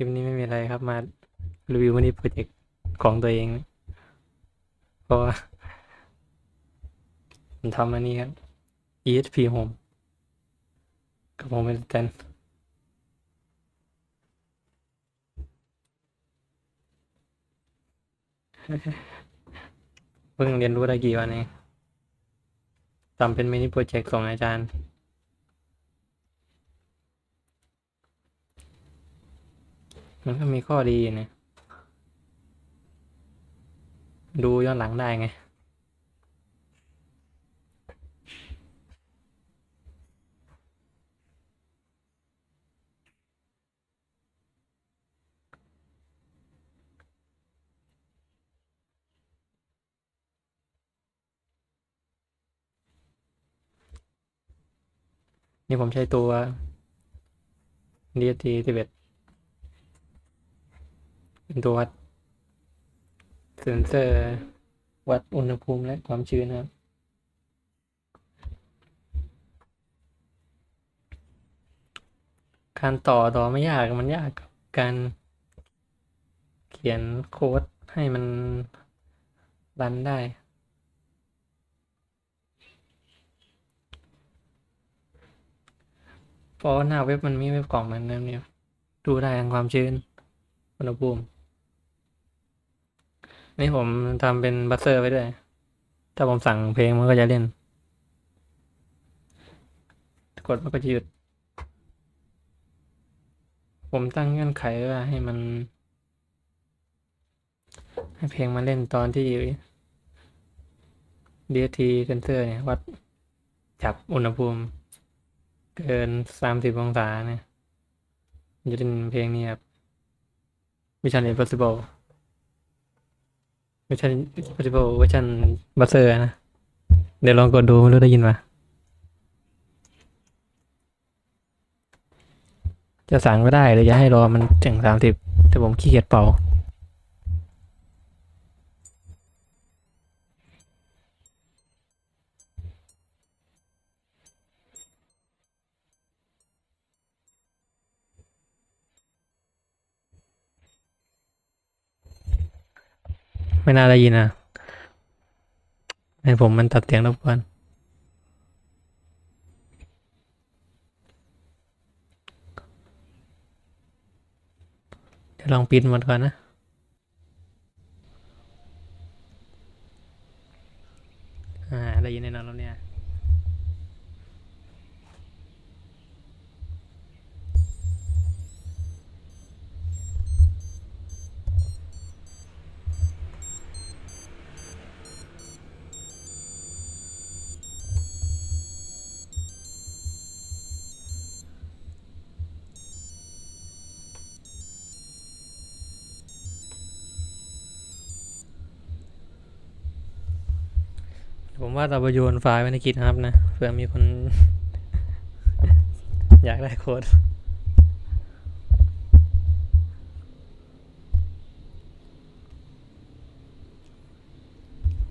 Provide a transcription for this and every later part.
คลิปนี้ไม่มีอะไรครับมารีวิววันนี้โปรเจกต์ของตัวเอง เพราะว่าผมทำอันนี้ครับ ESP Home กับผมเป็นแตนเพิ่งเรียนรู้ได้กี่วันเองทำเป็นมินิโปรเจกต์ส่งอาจารย์ มันก็มีข้อดีนะ ดูย้อนหลังได้ไง นี่ผมใช้ตัว DST 11 เป็นตัววัดเซนเซอร์วัดอุณหภูมิและความชื้นนะครับการต่อต่อไม่ยากมันยากกับการเขียนโค้ดให้มันรันได้ เพราะหน้าเว็บมันมีเว็บกล่องเหมือนเดิมเนี่ยดูได้ทางความชื้นอุณหภูมิ นี่ผมทำเป็นบัสเซอร์ไว้ด้วย ถ้าผมสั่งเพลงมันก็จะเล่น กดมันก็จะหยุด ผมตั้งเงื่อนไขว่าให้มัน ให้เพลงมาเล่นตอนที่ DST sensor เนี่ยวัดจับอุณหภูมิ เกินสามสิบองศาเนี่ยจะเป็นเพลงนี้ครับ Mission Impossible เวอร์ชันเวอร์ชันบัสเซอร์นะ เดี๋ยวลองกดดูไม่รู้ได้ยินปะจะสั่งก็ได้หรือจะให้รอมันถึงสามสิบแต่ผมขี้เกียจเป่า ไม่น่าได้ยินนะให้ผมมันตัดเสียงรบกวนเดี๋ยวลองปิดมันก่อนนะอ่าได้ยินแน่นอนแล้วเนี่ย ผมว่าเราไปโยนไฟล์ไว้ในกิจครับนะเผื่อมีคน อยากได้โค้ด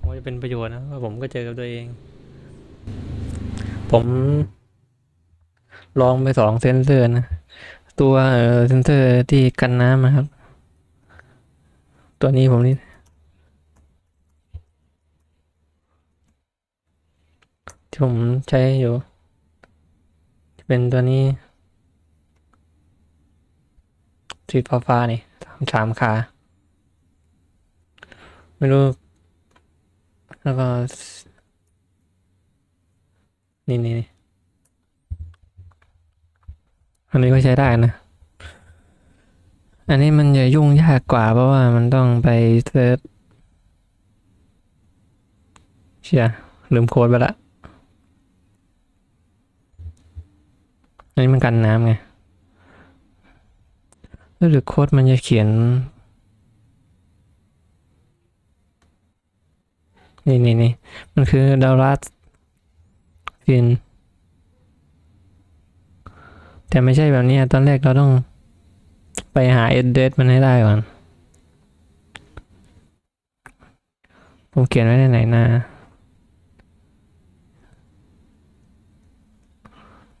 ว่าจะเป็นประโยชน์นะว่าผมก็เจอกับตัวเอง ผม ลองไปสองเซนเซอร์นะ ตัวเออเซนเซอร์ที่กันน้ำนะครับ ตัวนี้ผมนี่ ที่ผมใช้อยู่ เป็นตัวนี้สีฟ้าฟ้าๆนี่สามสามขา ไม่รู้ แล้วก็นี่นี่นี่อันนี้ก็ใช้ได้นะ อันนี้มันจะยุ่งยากกว่าเพราะว่ามันต้องไปเซิร์ชเชียลืมโค้ดไปละ อันนี้มันกันน้ำไงหรือโค้ดมันจะเขียน นี่นี่นี่มันคือดาวรัสฟิน แต่ไม่ใช่แบบนี้ตอนแรกเราต้องไปหา address มันให้ได้ก่อน ผมเขียนไว้ในไหนนะ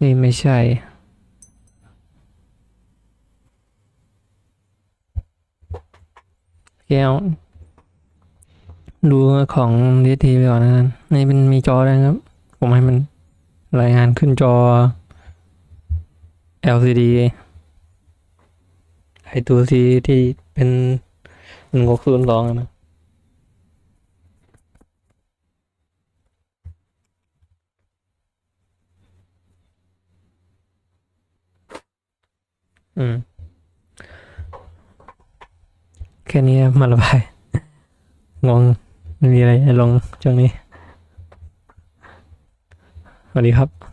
นี่ไม่ใช่ แก้วดูของดีทีไปก่อนนะครับนี่เป็นมีจอด้วครับ ผมให้มันรายงานขึ้นจอ LCD ไอตัวซีที่เป็นหนึ่งหกศูนย์สองนะอืม แค่นี้มาระบาย งงไม่มีอะไรลงช่วงนี้ สวัสดีครับ